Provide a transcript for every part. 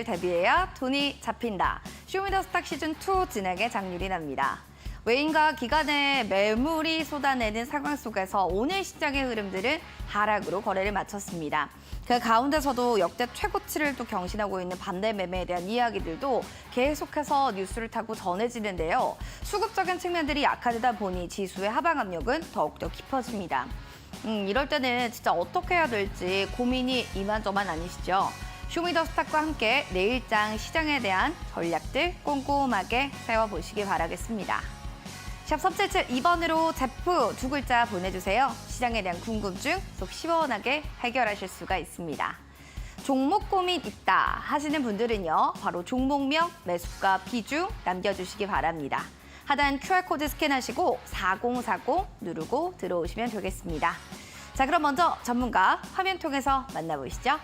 시장을 대비해야 돈이 잡힌다. 쇼미더스탁 시즌2 진행의 장유린입니다. 외인과 기관의 매물이 쏟아내는 상황 속에서 오늘 시장의 흐름들은 하락으로 거래를 마쳤습니다. 그 가운데서도 역대 최고치를 또 경신하고 있는 반대 매매에 대한 이야기들도 계속해서 뉴스를 타고 전해지는데요. 수급적인 측면들이 약화되다 보니 지수의 하방 압력은 더욱더 깊어집니다. 음, 이럴 때는 진짜 어떻게 해야 될지 고민이 이만저만 아니시죠? 쇼미더스탁과 함께 내일장 시장에 대한 전략들 꼼꼼하게 세워보시기 바라겠습니다. 샵 377 2번으로 제프 두 글자 보내주세요. 시장에 대한 궁금증 속 시원하게 해결하실 수가 있습니다. 종목 고민 있다 하시는 분들은요. 바로 종목명, 매수가, 비중 남겨주시기 바랍니다. 하단 QR코드 스캔하시고 4040 누르고 들어오시면 되겠습니다. 자, 그럼 먼저 전문가 화면 통해서 만나보시죠.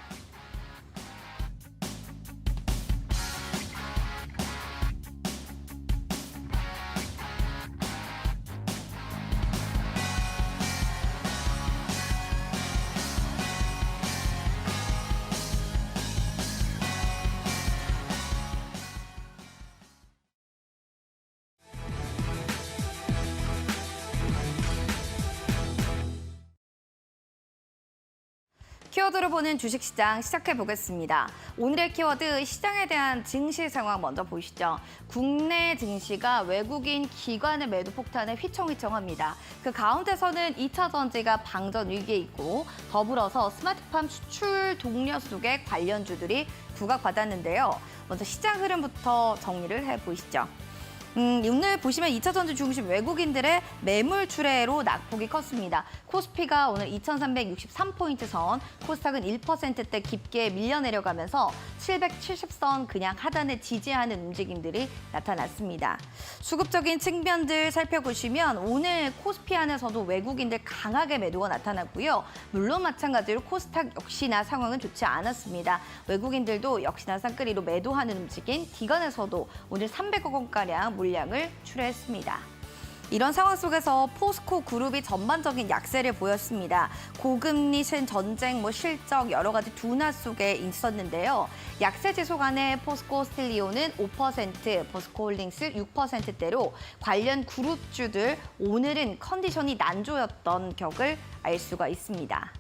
키워드로 보는 주식시장 시작해 보겠습니다. 오늘의 키워드 시장에 대한 증시 상황 먼저 보시죠. 국내 증시가 외국인 기관의 매도 폭탄에 휘청휘청합니다. 그 가운데서는 2차 전지가 방전 위기에 있고 더불어서 스마트팜 수출 동력 속의 관련주들이 부각받았는데요. 먼저 시장 흐름부터 정리를 해 보시죠. 음, 오늘 보시면 2차 전지 중심 외국인들의 매물 출회로 낙폭이 컸습니다. 코스피가 오늘 2,363포인트 선, 코스닥은 1%대 깊게 밀려 내려가면서 770선 그냥 하단에 지지하는 움직임들이 나타났습니다. 수급적인 측면들 살펴보시면 오늘 코스피 안에서도 외국인들 강하게 매도가 나타났고요. 물론 마찬가지로 코스닥 역시나 상황은 좋지 않았습니다. 외국인들도 역시나 쌍끌이로 매도하는 움직임, 기관에서도 오늘 300억 원가량 물량을 출하했습니다. 이런 상황 속에서 포스코 그룹이 전반적인 약세를 보였습니다. 고금리, 신 전쟁, 뭐 실적 여러 가지 둔화 속에 있었는데요. 약세 지속 안에 포스코 스틸리오는 5%, 포스코홀딩스 6%대로 관련 그룹주들 오늘은 컨디션이 난조였던 격을 알 수가 있습니다.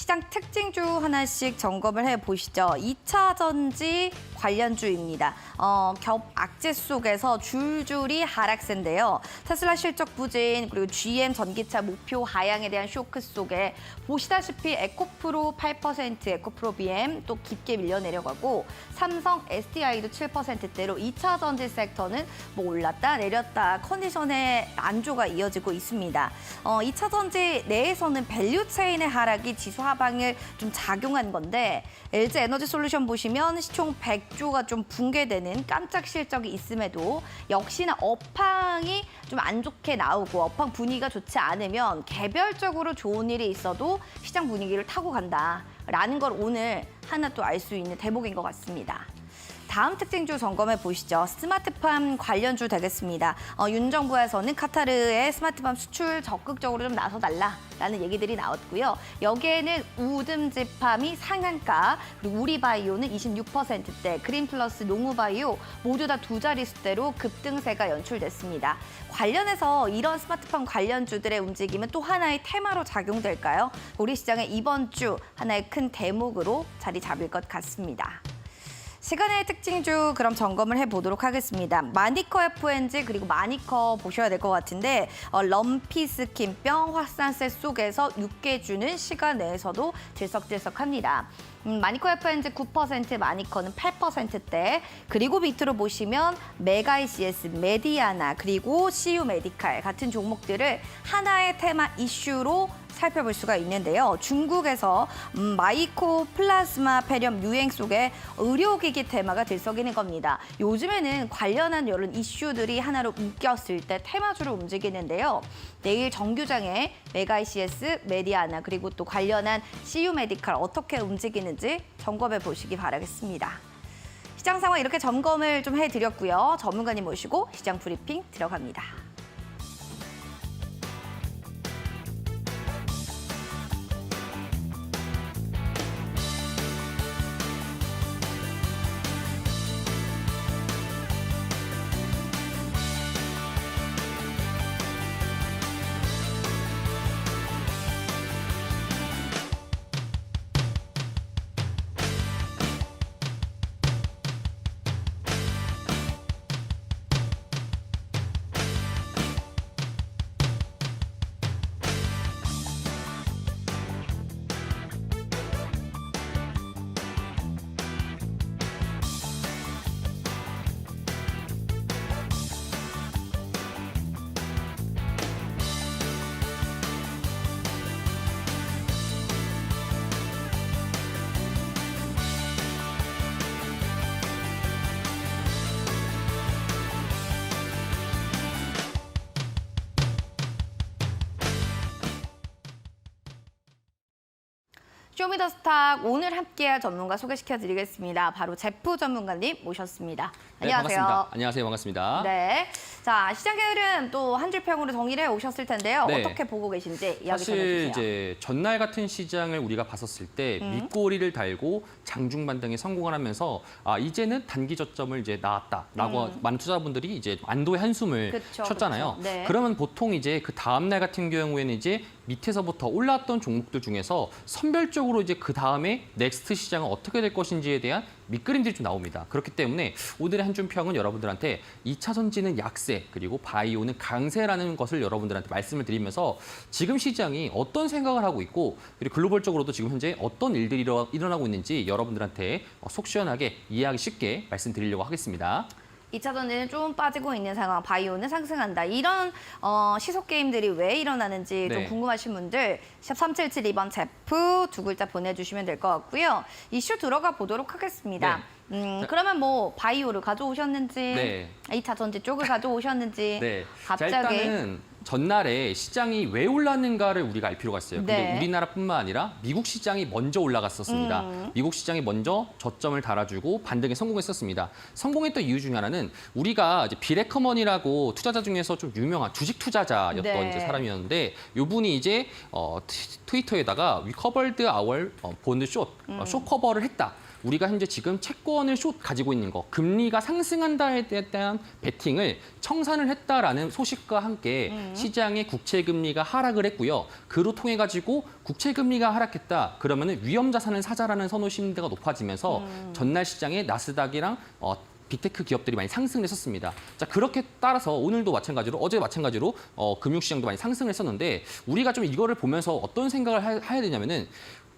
시장 특징주 하나씩 점검을 해보시죠. 2차 전지 관련주입니다. 어, 겹 악재 속에서 줄줄이 하락세인데요. 테슬라 실적 부진 그리고 GM 전기차 목표 하향에 대한 쇼크 속에 보시다시피 에코프로 8%, 에코프로 BM 또 깊게 밀려 내려가고 삼성 SDI도 7%대로 2차 전지 섹터는 뭐 올랐다 내렸다 컨디션의 난조가 이어지고 있습니다. 어, 2차 전지 내에서는 밸류 체인의 하락이 지수 하방을 좀 작용한 건데 LG 에너지 솔루션 보시면 시총 100조가 좀 붕괴되는 깜짝 실적이 있음에도 역시나 업황이 좀 안 좋게 나오고 업황 분위기가 좋지 않으면 개별적으로 좋은 일이 있어도 시장 분위기를 타고 간다라는 걸 오늘 하나 또 알 수 있는 대목인 것 같습니다. 다음 특징주 점검해 보시죠. 스마트팜 관련주 되겠습니다. 어, 윤 정부에서는 카타르의 스마트팜 수출 적극적으로 좀 나서달라라는 얘기들이 나왔고요. 여기에는 우듬지팜이 상한가, 그리고 우리바이오는 26%대, 그린플러스 농우바이오 모두 다 두 자릿수대로 급등세가 연출됐습니다. 관련해서 이런 스마트팜 관련주들의 움직임은 또 하나의 테마로 작용될까요? 우리 시장의 이번 주 하나의 큰 대목으로 자리 잡을 것 같습니다. 시간의 특징주 그럼 점검을 해보도록 하겠습니다. 마니커 FNG 그리고 마니커 보셔야 될 것 같은데 어, 럼피 스킨병 확산세 속에서 6개 주는 시간 내에서도 들썩들썩합니다. 음, 마니커 FNG 9%, 마니커는 8%대 그리고 밑으로 보시면 메가이시에스, 메디아나 그리고 CU 메디칼 같은 종목들을 하나의 테마 이슈로 살펴볼 수가 있는데요. 중국에서 음, 마이코 플라즈마 폐렴 유행 속에 의료기기 테마가 들썩이는 겁니다. 요즘에는 관련한 이런 이슈들이 하나로 묶였을 때 테마주로 움직이는데요. 내일 정규장에 메가이시에스, 메디아나 그리고 또 관련한 CU 메디칼 어떻게 움직이는지 점검해 보시기 바라겠습니다. 시장 상황 이렇게 점검을 좀 해드렸고요. 전문가님 모시고 시장 브리핑 들어갑니다. 쇼미더스탁 오늘 함께할 전문가 소개시켜드리겠습니다. 바로 제프 전문가님 모셨습니다. 네, 안녕하세요. 반갑습니다. 안녕하세요. 반갑습니다. 네. 자, 시장의 흐름 또 한 줄 평으로 정리를 해 오셨을 텐데요. 네. 어떻게 보고 계신지 이야기 사실 전해주세요. 이제 전날 같은 시장을 우리가 봤었을 때 밑꼬리를 달고 장중 반등에 성공을 하면서 아 이제는 단기 저점을 이제 나왔다라고 많은 투자분들이 이제 안도의 한숨을 그쵸, 쳤잖아요. 그쵸. 네. 그러면 보통 이제 그 다음 날 같은 경우에는 이제 밑에서부터 올라왔던 종목들 중에서 선별적으로 이제 그 다음에 넥스트 시장은 어떻게 될 것인지에 대한 밑그림들이 좀 나옵니다. 그렇기 때문에 오늘의 한줌 평은 여러분들한테 2차 전지는 약세 그리고 바이오는 강세라는 것을 여러분들한테 말씀을 드리면서 지금 시장이 어떤 생각을 하고 있고 그리고 글로벌적으로도 지금 현재 어떤 일들이 일어- 일어나고 있는지 여러분들한테 속 시원하게 이해하기 쉽게 말씀드리려고 하겠습니다. 2차 전지는 좀 빠지고 있는 상황, 바이오는 상승한다. 이런 어, 시속 게임들이 왜 일어나는지 좀 네. 궁금하신 분들 샵 3772번 제프 두 글자 보내주시면 될 것 같고요. 이슈 들어가 보도록 하겠습니다. 음, 그러면 뭐 바이오를 가져오셨는지, 네. 2차 전지 쪽을 가져오셨는지 네. 자, 갑자기 일단은 전날에 시장이 왜 올랐는가를 우리가 알 필요가 있어요. 근데 네. 우리나라뿐만 아니라 미국 시장이 먼저 올라갔었습니다. 음. 미국 시장이 먼저 저점을 달아주고 반등에 성공했었습니다. 성공했던 이유 중에 하나는 우리가 이제 비레커먼이라고 투자자 중에서 좀 유명한 주식 투자자였던 네. 이제 사람이었는데 이분이 이제 어, 트- 트위터에다가 our 어, bond short, 어, 숏 커버를 했다. 우리가 현재 지금 채권을 숏 가지고 있는 거, 금리가 상승한다에 대한 베팅을 청산을 했다라는 소식과 함께 시장의 국채 금리가 하락을 했고요. 그로 통해 가지고 국채 금리가 하락했다. 그러면은 위험 자산을 사자라는 선호 심리가 높아지면서 전날 시장의 나스닥이랑 어, 빅테크 기업들이 많이 상승을 했었습니다. 자 그렇게 따라서 오늘도 마찬가지로 어제 마찬가지로 어, 금융시장도 많이 상승을 했었는데 우리가 좀 이거를 보면서 어떤 생각을 하, 해야 되냐면은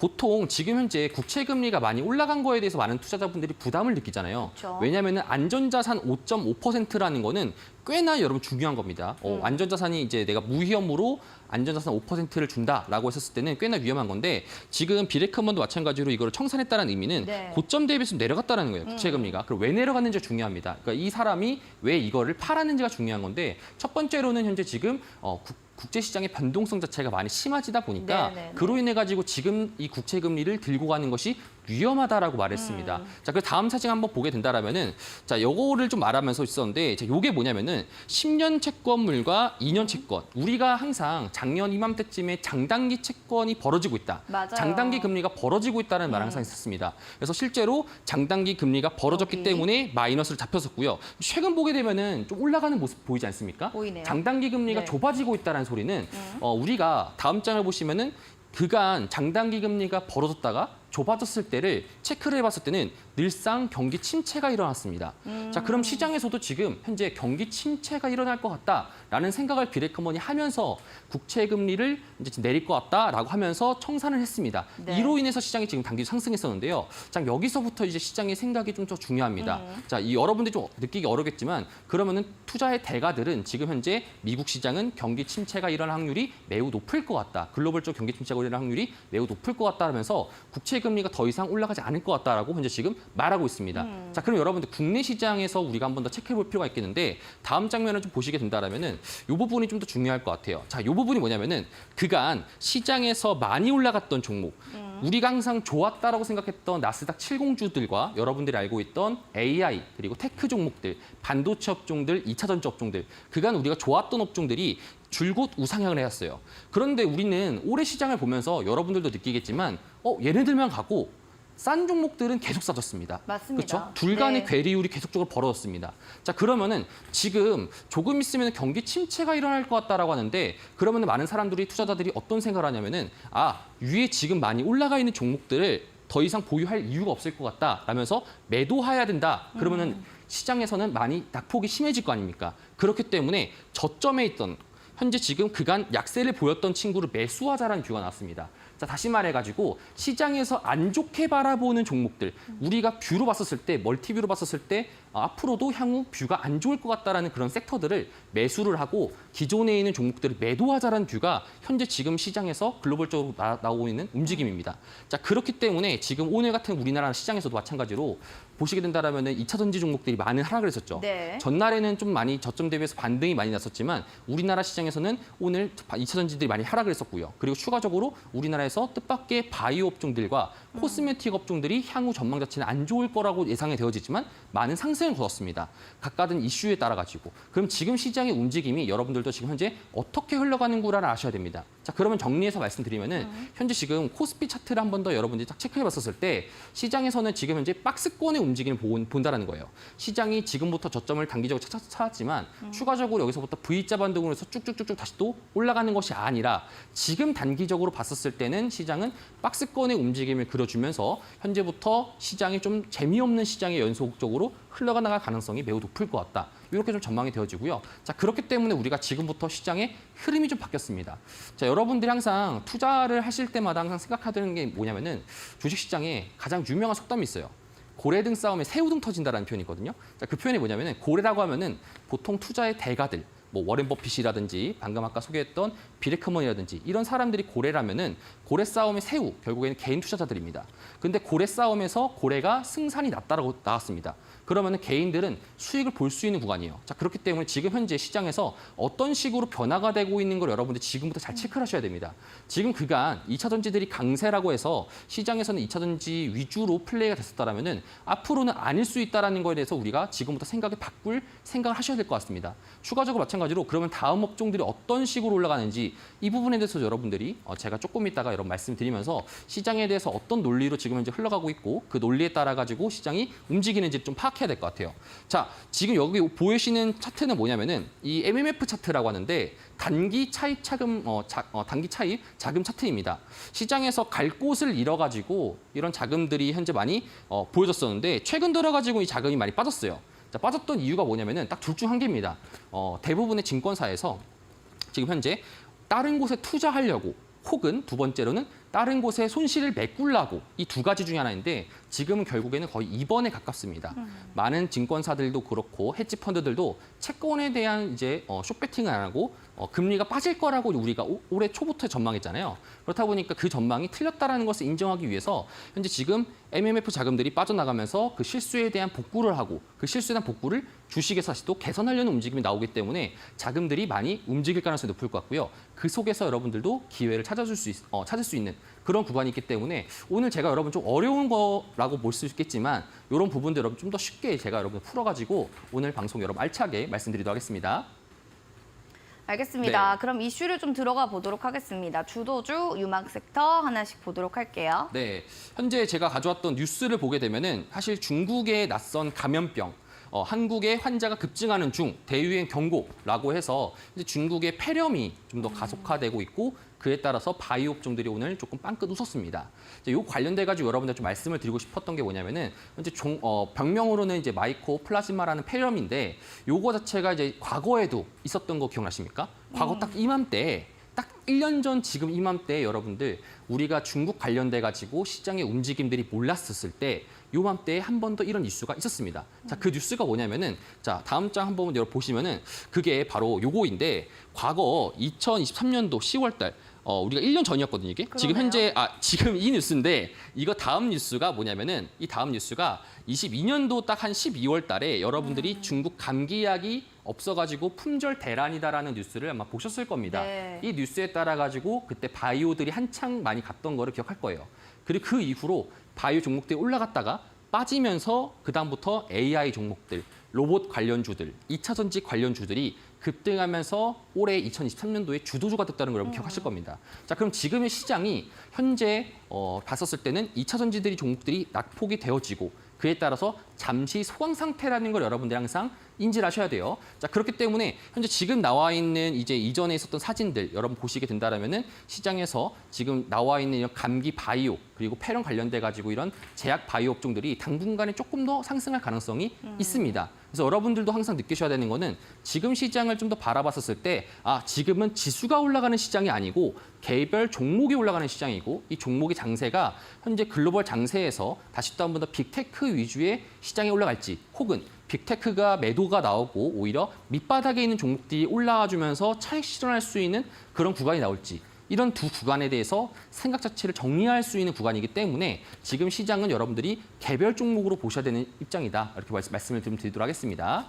보통 지금 현재 국채 금리가 많이 올라간 거에 대해서 많은 투자자분들이 부담을 느끼잖아요. 그렇죠. 왜냐하면 안전자산 5.5%라는 거는 꽤나 여러분 중요한 겁니다. 어, 음. 안전자산이 이제 내가 무위험으로 안전자산 5%를 준다라고 했었을 때는 꽤나 위험한 건데 지금 비레크먼도 마찬가지로 이거를 청산했다는 의미는 네. 음. 고점 대비해서 내려갔다는 거예요. 국채 금리가. 그럼 왜 내려갔는지가 중요합니다. 그러니까 이 사람이 왜 이거를 팔았는지가 중요한 건데 첫 번째로는 현재 지금 어, 국, 국제 시장의 변동성 자체가 많이 심해지다 보니까 네, 네, 네. 그로 인해 가지고 지금 이 국채 금리를 들고 가는 것이 위험하다라고 말했습니다. 음. 자, 그 다음 사진 한번 보게 된다라면은 자, 요거를 좀 말하면서 있었는데 자, 요게 뭐냐면은 10년 채권물과 2년 채권. 우리가 항상 작년 이맘때쯤에 장단기 채권이 벌어지고 있다. 맞아요. 장단기 금리가 벌어지고 있다는 말 항상 있었습니다. 그래서 실제로 장단기 금리가 벌어졌기 여기. 때문에 마이너스를 잡혔었고요. 최근 보게 되면은 좀 올라가는 모습 보이지 않습니까? 보이네요. 장단기 금리가 네. 좁아지고 있다는 소리는 어, 우리가 다음 장을 보시면은 그간 장단기 금리가 벌어졌다가 좁아졌을 때를 체크를 해봤을 때는 늘상 경기 침체가 일어났습니다. 자, 그럼 시장에서도 지금 현재 경기 침체가 일어날 것 같다라는 생각을 비레커먼이 하면서 국채 금리를 이제 내릴 것 같다라고 하면서 청산을 했습니다. 네. 이로 인해서 시장이 지금 단기 상승했었는데요. 자, 여기서부터 이제 시장의 생각이 좀 더 중요합니다. 음. 자, 이 여러분들이 좀 느끼기 어렵겠지만 그러면은 투자의 대가들은 지금 현재 미국 시장은 경기 침체가 일어날 확률이 매우 높을 것 같다. 글로벌적 경기 침체가 일어날 확률이 매우 높을 것 같다면서 국채 금리가 더 이상 올라가지 않을 것 같다라고 현재 지금 말하고 있습니다. 자, 그럼 여러분들 국내 시장에서 우리가 한 번 더 체크해 볼 필요가 있겠는데 다음 장면을 좀 보시게 된다라면은 이 부분이 좀 더 중요할 것 같아요. 자, 이 부분이 뭐냐면은 그간 시장에서 많이 올라갔던 종목, 우리가 항상 좋았다라고 생각했던 나스닥 70주들과 여러분들이 알고 있던 AI 그리고 테크 종목들, 반도체 업종들, 2차 전지 업종들, 그간 우리가 좋았던 업종들이 줄곧 우상향을 해왔어요. 그런데 우리는 올해 시장을 보면서 여러분들도 느끼겠지만 어 얘네들만 가고 싼 종목들은 계속 싸졌습니다. 맞습니다. 그렇죠? 둘 간의 네. 괴리율이 계속적으로 벌어졌습니다. 자 그러면은 지금 조금 있으면 경기 침체가 일어날 것 같다라고 하는데 그러면은 많은 사람들이 투자자들이 어떤 생각을 하냐면은 아 위에 지금 많이 올라가 있는 종목들을 더 이상 보유할 이유가 없을 것 같다라면서 매도해야 된다. 그러면은 음. 시장에서는 많이 낙폭이 심해질 거 아닙니까? 그렇기 때문에 저점에 있던 현재 지금 그간 약세를 보였던 친구를 매수하자라는 뷰가 나왔습니다. 자, 다시 말해가지고 시장에서 안 좋게 바라보는 종목들, 우리가 뷰로 봤었을 때, 멀티뷰로 봤었을 때 아, 앞으로도 향후 뷰가 안 좋을 것 같다라는 그런 섹터들을 매수를 하고 기존에 있는 종목들을 매도하자라는 뷰가 현재 지금 시장에서 글로벌적으로 나, 나오고 있는 움직임입니다. 자, 그렇기 때문에 지금 오늘 같은 우리나라 시장에서도 마찬가지로 보시게 된다라면 2차 전지 종목들이 많은 하락을 했었죠. 네. 전날에는 좀 많이 저점 대비해서 반등이 많이 났었지만 우리나라 시장에서는 오늘 2차 전지들이 많이 하락을 했었고요. 그리고 추가적으로 우리나라에서 뜻밖의 바이오 업종들과 코스메틱 업종들이 향후 전망 자체는 안 좋을 거라고 예상이 되어지지만 많은 상승을 거뒀습니다. 각각은 이슈에 따라 가지고. 그럼 지금 시장의 움직임이 여러분들도 지금 현재 어떻게 흘러가는구를 아셔야 됩니다. 자, 그러면 정리해서 말씀드리면은 현재 지금 코스피 차트를 한 번 더 여러분들이 딱 체크해 봤었을 때 시장에서는 지금 현재 박스권의 움직임 을 본- 본다라는 거예요. 시장이 지금부터 저점을 단기적으로 찾- 찾았지만 추가적으로 여기서부터 V자 반등으로 해서 쭉쭉쭉쭉 다시 또 올라가는 것이 아니라 지금 단기적으로 봤었을 때는 시장은 박스권의 움직임을 그려주면서 현재부터 시장이 좀 재미없는 시장의 연속적으로 흘러가나갈 가능성이 매우 높을 것 같다. 이렇게 좀 전망이 되어지고요. 자 그렇기 때문에 우리가 지금부터 시장의 흐름이 좀 바뀌었습니다. 자 여러분들이 항상 투자를 하실 때마다 항상 생각하는 게 뭐냐면은 주식 시장에 가장 유명한 속담이 있어요. 고래 등 싸움에 새우 등 터진다라는 표현이 있거든요. 자, 그 표현이 뭐냐면은 고래라고 하면은 보통 투자의 대가들, 뭐 워렌 버핏이라든지 방금 아까 소개했던 비레크먼이라든지 이런 사람들이 고래라면은 고래 싸움의 새우 결국에는 개인 투자자들입니다. 근데 고래 싸움에서 고래가 승산이 낮다라고 나왔습니다. 그러면은 개인들은 수익을 볼 수 있는 구간이에요. 자 그렇기 때문에 지금 현재 시장에서 어떤 식으로 변화가 되고 있는 걸 여러분들 지금부터 잘 체크를 하셔야 됩니다. 지금 그간 2차 전지들이 강세라고 해서 시장에서는 2차 전지 위주로 플레이가 됐었다라면은 앞으로는 아닐 수 있다라는 거에 대해서 우리가 지금부터 생각을 바꿀 생각을 하셔야 될 것 같습니다. 추가적으로 마찬가지로 그러면 다음 업종들이 어떤 식으로 올라가는지 이 부분에 대해서 여러분들이 어, 제가 조금 이따가 여러분 말씀 드리면서 시장에 대해서 어떤 논리로 지금 현재 흘러가고 있고 그 논리에 따라 가지고 시장이 움직이는지 좀 파악해 야 될 것 같아요. 자, 지금 여기 보이시는 차트는 뭐냐면은 이 MMF 차트라고 하는데 단기 차입 차금 어, 자, 어, 단기 차입 자금 차트입니다. 시장에서 갈 곳을 잃어 가지고 이런 자금들이 현재 많이 어, 보여졌었는데 최근 들어 가지고 이 자금이 많이 빠졌어요. 자, 빠졌던 이유가 뭐냐면은 딱 둘 중 한 개입니다. 어, 대부분의 증권사에서 지금 현재 다른 곳에 투자하려고 혹은 두 번째로는 다른 곳에 손실을 메꾸려고 이 두 가지 중에 하나인데 지금은 결국에는 거의 2번에 가깝습니다. 많은 증권사들도 그렇고 헤지 펀드들도 채권에 대한 이제 어, 숏배팅을 안 하고 어, 금리가 빠질 거라고 우리가 오- 올해 초부터 전망했잖아요. 그렇다 보니까 그 전망이 틀렸다라는 것을 인정하기 위해서 현재 지금 MMF 자금들이 빠져나가면서 그 실수에 대한 복구를 하고 그 실수에 대한 복구를 주식에서 다시 또 개선하려는 움직임이 나오기 때문에 자금들이 많이 움직일 가능성이 높을 것 같고요. 그 속에서 여러분들도 기회를 찾아줄 수 있, 어, 찾을 수 있는 그런 구간이 있기 때문에 오늘 제가 여러분 좀 어려운 거라고 볼 수 있겠지만 이런 부분들 여러분 좀 더 쉽게 제가 여러분 풀어가지고 오늘 방송 여러분 알차게 말씀드리도록 하겠습니다. 알겠습니다. 네. 그럼 이슈를 좀 들어가 보도록 하겠습니다. 주도주, 유망 섹터 하나씩 보도록 할게요. 네, 현재 제가 가져왔던 뉴스를 보게 되면은 사실 중국의 낯선 감염병, 어, 한국의 환자가 급증하는 중 대유행 경고라고 해서 이제 중국의 폐렴이 좀 더 가속화되고 있고 그에 따라서 바이오 업종들이 오늘 조금 빵긋 웃었습니다. 이제 요 관련돼 가지고 여러분들 좀 말씀을 드리고 싶었던 게 뭐냐면은 현재 종, 어, 병명으로는 이제 마이코 플라즈마라는 폐렴인데 요거 자체가 이제 과거에도 있었던 거 기억나십니까? 과거 딱 이맘때 딱 1년 전 지금 이맘때 여러분들 우리가 중국 관련돼 가지고 시장의 움직임들이 몰랐었을 때 요맘때에 한 번 더 이런 뉴스가 있었습니다. 자, 그 뉴스가 뭐냐면은 자, 다음 장 한번 여러분 보시면은 그게 바로 요거인데 과거 2023년도 10월 달 어, 우리가 1년 전이었거든요, 이게. 지금 그러네요. 현재 아, 지금 이 뉴스인데 이거 다음 뉴스가 뭐냐면은 이 다음 뉴스가 22년도 딱 한 12월 달에 여러분들이 음. 중국 감기약이 없어가지고 품절 대란이다라는 뉴스를 아마 보셨을 겁니다. 네. 이 뉴스에 따라 가지고 그때 바이오들이 한창 많이 갔던 거를 기억할 거예요. 그리고 그 이후로 바이오 종목들이 올라갔다가 빠지면서 그 다음부터 AI 종목들, 로봇 관련주들, 2차 전지 관련주들이 급등하면서 올해 2023년도에 주도주가 됐다는 걸 여러분 기억하실 겁니다. 자, 그럼 지금의 시장이 현재 어, 봤었을 때는 2차 전지들이 종목들이 낙폭이 되어지고 그에 따라서 잠시 소강 상태라는 걸 여러분들이 항상 인지를 하셔야 돼요. 자, 그렇기 때문에 현재 지금 나와 있는 이제 이전에 있었던 사진들 여러분 보시게 된다라면은 시장에서 지금 나와 있는 이런 감기 바이오 그리고 폐렴 관련돼 가지고 이런 제약 바이오 업종들이 당분간에 조금 더 상승할 가능성이 있습니다. 그래서 여러분들도 항상 느끼셔야 되는 거는 지금 시장을 좀 더 바라봤었을 때 아, 지금은 지수가 올라가는 시장이 아니고 개별 종목이 올라가는 시장이고 이 종목의 장세가 현재 글로벌 장세에서 다시 또 한 번 더 빅테크 위주의 시장에 올라갈지 혹은 빅테크가 매도가 나오고 오히려 밑바닥에 있는 종목들이 올라와 주면서 차익 실현할 수 있는 그런 구간이 나올지 이런 두 구간에 대해서 생각 자체를 정리할 수 있는 구간이기 때문에 지금 시장은 여러분들이 개별 종목으로 보셔야 되는 입장이다. 이렇게 말씀- 말씀을 좀 드리도록 하겠습니다.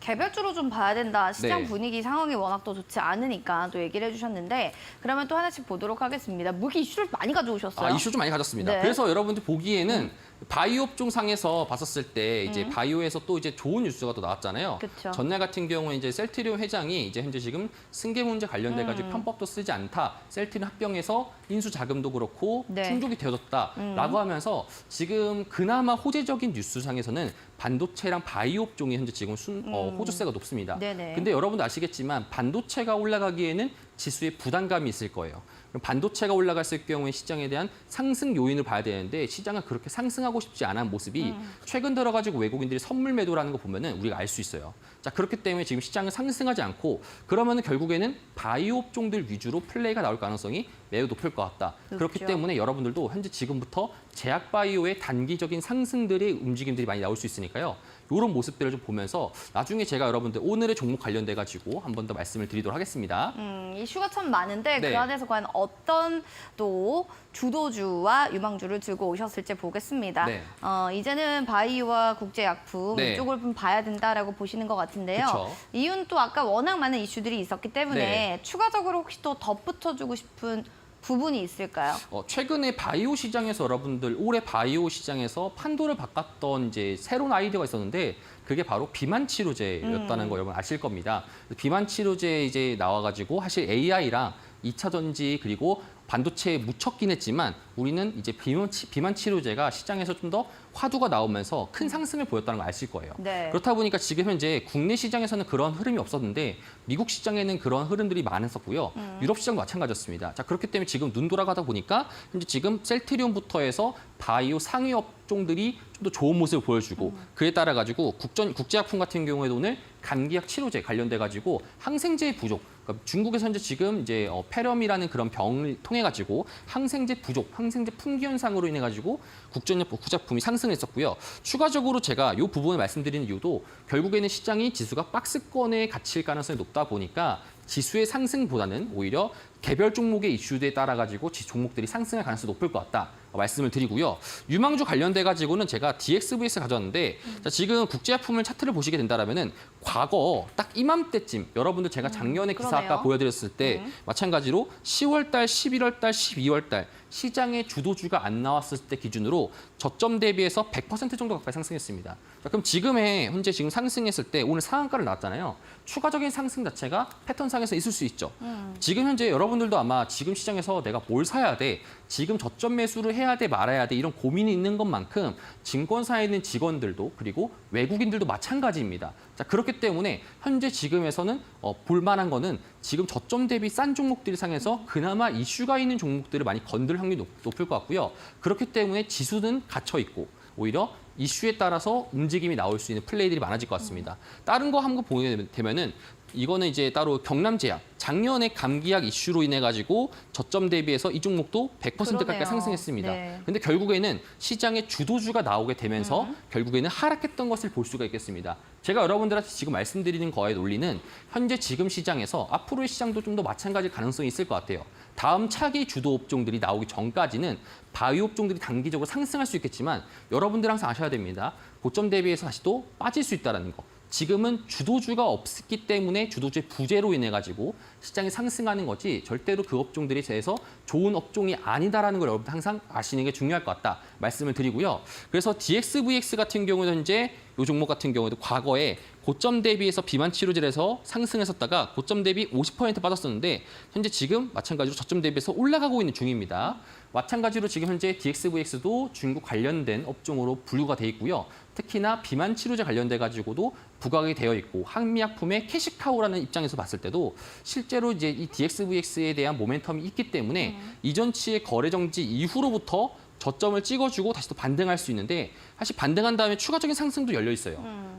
개별주로 좀 봐야 된다. 시장 네. 분위기 상황이 워낙 또 좋지 않으니까 또 얘기를 해주셨는데 그러면 또 하나씩 보도록 하겠습니다. 무기 이슈를 많이 가져오셨어요. 아, 이슈 좀 많이 가졌습니다. 네. 그래서 여러분들 보기에는 바이오 업종 상에서 봤었을 때 이제 바이오에서 또 이제 좋은 뉴스가 또 나왔잖아요. 음. 그쵸. 전날 같은 경우에 이제 셀트리온 회장이 이제 현재 지금 승계 문제 관련돼 음. 가지고 편법도 쓰지 않다. 셀트리온 합병해서 인수 자금도 그렇고 네. 음. 충족이 되어졌다라고 하면서 지금 그나마 호재적인 뉴스상에서는 반도체랑 바이오 업종이 현재 지금 순, 어, 호주세가 높습니다. 음. 네네. 근데 여러분도 아시겠지만 반도체가 올라가기에는 지수에 부담감이 있을 거예요. 반도체가 올라갔을 경우에 시장에 대한 상승 요인을 봐야 되는데 시장은 그렇게 상승하고 싶지 않은 모습이 최근 들어가지고 외국인들이 선물 매도라는 거 보면은 우리가 알 수 있어요. 자 그렇기 때문에 지금 시장은 상승하지 않고 그러면은 결국에는 바이오 업종들 위주로 플레이가 나올 가능성이 매우 높을 것 같다. 그렇기 높죠. 때문에 여러분들도 현재 지금부터 제약 바이오의 단기적인 상승들의 움직임들이 많이 나올 수 있으니까요. 이런 모습들을 좀 보면서 나중에 제가 여러분들 오늘의 종목 관련돼 가지고 한 번 더 말씀을 드리도록 하겠습니다. 음, 이슈가 참 많은데 네. 그 안에서 과연 어떤 또 주도주와 유망주를 들고 오셨을지 보겠습니다. 네. 어, 이제는 바이오와 국제약품 네. 이쪽을 좀 봐야 된다라고 보시는 것 같은데요. 그쵸. 이유는 또 아까 워낙 많은 이슈들이 있었기 때문에 네. 추가적으로 추가적으로 혹시 또 덧붙여주고 싶은 부분이 있을까요? 어, 최근에 바이오 시장에서 여러분들 올해 바이오 시장에서 판도를 바꿨던 이제 새로운 아이디어가 있었는데 그게 바로 비만 치료제였다는 거 여러분 아실 겁니다. 비만 치료제 이제 나와가지고 사실 AI랑 2차 전지 그리고 반도체에 묻혔긴 했지만 우리는 이제 비만, 치, 비만 치료제가 시장에서 좀 더 화두가 나오면서 큰 상승을 보였다는 걸 아실 거예요. 네. 그렇다 보니까 지금 현재 국내 시장에서는 그런 흐름이 없었는데 미국 시장에는 그런 흐름들이 많았었고요. 유럽 시장도 마찬가지였습니다. 자 그렇기 때문에 지금 눈 돌아가다 보니까 현재 지금 셀트리온부터 해서 바이오 상위 업종들이 좀 더 좋은 모습을 보여주고 그에 따라 가지고 국전 국제약품 같은 경우에도 오늘 감기약 치료제 관련돼 가지고 항생제 부족. 그러니까 중국에서 현재 지금 이제 어, 폐렴이라는 그런 병을 통해 가지고 항생제 부족, 항생제 품귀 현상으로 인해 가지고 국전薬국제약품이 상승했었고요. 추가적으로 제가 이 부분을 말씀드리는 이유도 결국에는 시장이 지수가 박스권에 갇힐 가능성이 높다 보니까 지수의 상승보다는 오히려 개별 종목의 이슈에 따라 가지고 지 종목들이 상승할 가능성이 높을 것 같다 말씀을 드리고요. 유망주 관련돼 가지고는 제가 DXVS 가져왔는데 자, 지금 국제약품을 차트를 보시게 된다라면은 과거 딱 이맘때쯤 여러분들 제가 작년에 기사 그러네요. 아까 보여드렸을 때 마찬가지로 10월달, 11월달, 12월달 시장의 주도주가 안 나왔을 때 기준으로 저점 대비해서 100% 정도 가까이 상승했습니다. 자, 그럼 지금의 현재 지금 상승했을 때 오늘 상한가를 나왔잖아요. 추가적인 상승 자체가 패턴상에서 있을 수 있죠. 지금 현재 여러분 들도 아마 지금 시장에서 내가 뭘 사야 돼, 지금 저점 매수를 해야 돼 말아야 돼 이런 고민이 있는 것만큼 증권사에 있는 직원들도 그리고 외국인들도 마찬가지입니다. 자 그렇기 때문에 현재 지금에서는 어, 볼만한 거는 지금 저점 대비 싼 종목들이 상에서 그나마 이슈가 있는 종목들을 많이 건들 확률이 높, 높을 것 같고요. 그렇기 때문에 지수는 갇혀 있고 오히려 이슈에 따라서 움직임이 나올 수 있는 플레이들이 많아질 것 같습니다. 다른 거 한번 보게 되면은 이거는 이제 따로 경남제약 작년에 감기약 이슈로 인해 가지고 저점 대비해서 이 종목도 100% 가까이. 상승했습니다. 네. 근데 결국에는 시장의 주도주가 나오게 되면서 결국에는 하락했던 것을 볼 수가 있겠습니다. 제가 여러분들한테 지금 말씀드리는 거의 논리는 현재 지금 시장에서 앞으로의 시장도 좀 더 마찬가지 가능성이 있을 것 같아요. 다음 차기 주도 업종들이 나오기 전까지는 바이오 업종들이 단기적으로 상승할 수 있겠지만 여러분들 항상 아셔야 됩니다. 고점 대비해서 다시 또 빠질 수 있다는 거. 지금은 주도주가 없기 때문에 주도주의 부재로 인해 가지고 시장이 상승하는 거지 절대로 그 업종들에 대해서 좋은 업종이 아니다라는 걸 여러분 항상 아시는 게 중요할 것 같다 말씀을 드리고요. 그래서 DXVX 같은 경우는 현재 이 종목 같은 경우에도 과거에 고점 대비해서 비만 치료제에서 상승했었다가 고점 대비 50% 빠졌었는데 현재 지금 마찬가지로 저점 대비해서 올라가고 있는 중입니다. 마찬가지로 지금 현재 DXVX도 중국 관련된 업종으로 분류가 돼 있고요. 특히나 비만 치료제 관련돼 가지고도 부각이 되어 있고 항미약품의 캐시카우라는 입장에서 봤을 때도 실제로 이제 이 DXVX에 대한 모멘텀이 있기 때문에 이전치의 거래 정지 이후로부터 저점을 찍어주고 다시 또 반등할 수 있는데 사실 반등한 다음에 추가적인 상승도 열려 있어요.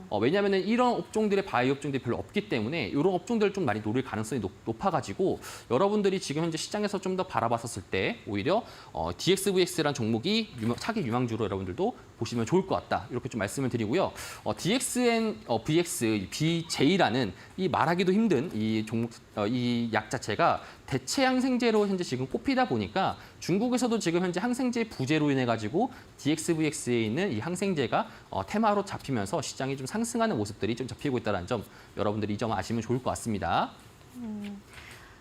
어, 왜냐하면 이런 업종들의 바이오 업종들이 별로 없기 때문에 이런 업종들을 좀 많이 노릴 가능성이 높, 높아가지고 여러분들이 지금 현재 시장에서 좀 더 바라봤었을 때 오히려 어, DXVX라는 종목이 유망, 차기 유망주로 여러분들도 보시면 좋을 것 같다 이렇게 좀 말씀을 드리고요. 어, DXN 어, VX BJ라는 이 말하기도 힘든 이 종목 어, 이약 자체가 대체 항생제로 현재 지금 꼽히다 보니까 중국에서도 지금 현재 항생제 부재로 인해 가지고 DXVX에 있는 이 항생제가 어, 테마로 잡히면서 시장이 좀 상승하는 모습들이 좀 잡히고 있다는 점 여러분들이 이 점 아시면 좋을 것 같습니다.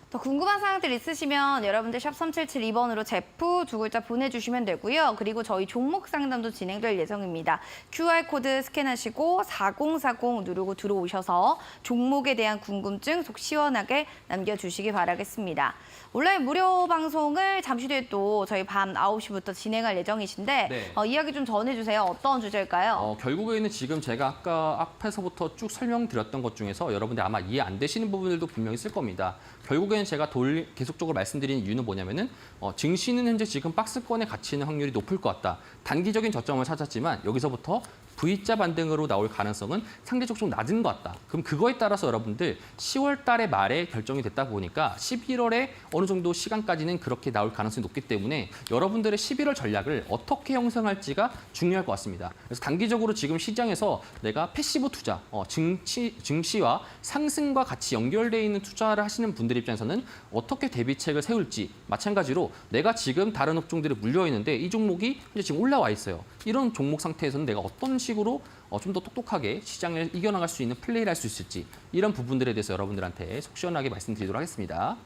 더 궁금한 사항들 있으시면 여러분들 샵 3772번으로 제프 두 글자 보내주시면 되고요. 그리고 저희 종목 상담도 진행될 예정입니다. QR코드 스캔하시고 4040 누르고 들어오셔서 종목에 대한 궁금증 속 시원하게 남겨주시기 바라겠습니다. 온라인 무료 방송을 잠시 뒤에 또 저희 밤 9시부터 진행할 예정이신데 네. 어, 이야기 좀 전해주세요. 어떤 주제일까요? 어, 결국에는 지금 제가 아까 앞에서부터 쭉 설명드렸던 것 중에서 여러분들 아마 이해 안 되시는 부분들도 분명히 있을 겁니다. 결국에는 제가 돌, 계속적으로 말씀드리는 이유는 뭐냐면은 어, 증시는 현재 지금 박스권에 갇히 있는 확률이 높을 것 같다. 단기적인 저점을 찾았지만 여기서부터 V자 반등으로 나올 가능성은 상대적으로 좀 낮은 것 같다. 그럼 그거에 따라서 여러분들 10월 달에 말에 결정이 됐다 보니까 11월에 어느 정도 시간까지는 그렇게 나올 가능성이 높기 때문에 여러분들의 11월 전략을 어떻게 형성할지가 중요할 것 같습니다. 그래서 단기적으로 지금 시장에서 내가 패시브 투자, 어, 증시, 증시와 상승과 같이 연결되어 있는 투자를 하시는 분들 입장에서는 어떻게 대비책을 세울지 마찬가지로 내가 지금 다른 업종들에 물려 있는데 이 종목이 현재 지금 올라와 있어요. 이런 종목 상태에서는 내가 어떤 식으로 어, 좀 더 똑똑하게 시장을 이겨나갈 수 있는 플레이를 할 수 있을지 이런 부분들에 대해서 여러분들한테 속 시원하게 말씀드리도록 하겠습니다.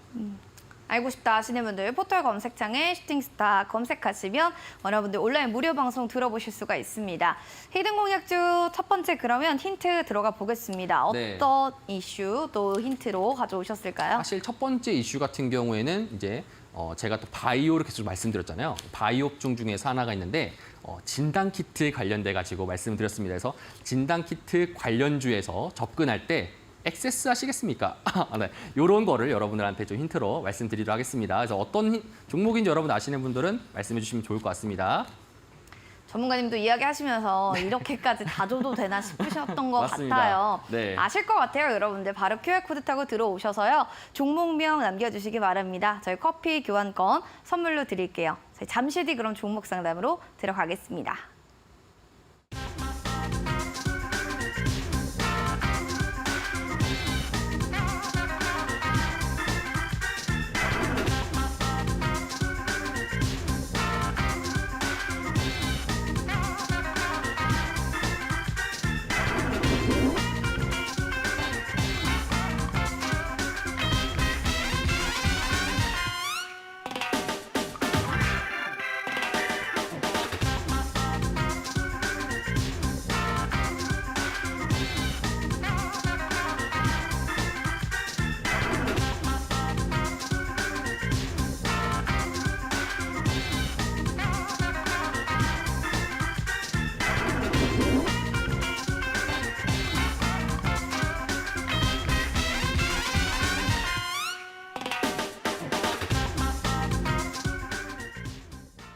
알고 싶다 하시는 분들 포털 검색창에 슈팅스타 검색하시면 여러분들 온라인 무료 방송 들어보실 수가 있습니다. 히든 공약주 첫 번째 그러면 힌트 들어가 보겠습니다. 네. 어떤 이슈 또 힌트로 가져오셨을까요? 사실 첫 번째 이슈 같은 경우에는 이제 어, 제가 또 바이오를 계속 말씀드렸잖아요. 바이오 업종 중에서 하나가 있는데 어, 진단 키트 관련돼 가지고 말씀드렸습니다. 그래서 진단 키트 관련주에서 접근할 때 액세스 하시겠습니까? 아, 네. 이런 거를 여러분들한테 좀 힌트로 말씀드리도록 하겠습니다. 그래서 어떤 힌- 종목인지 여러분 아시는 분들은 말씀해 주시면 좋을 것 같습니다. 전문가님도 이야기하시면서 이렇게까지 다 줘도 되나 싶으셨던 것 네. 맞습니다. 같아요. 네. 아실 것 같아요, 여러분들. 바로 QR코드 타고 들어오셔서요. 종목명 남겨주시기 바랍니다. 저희 커피 교환권 선물로 드릴게요. 저희 잠시 뒤 그럼 종목 상담으로 들어가겠습니다.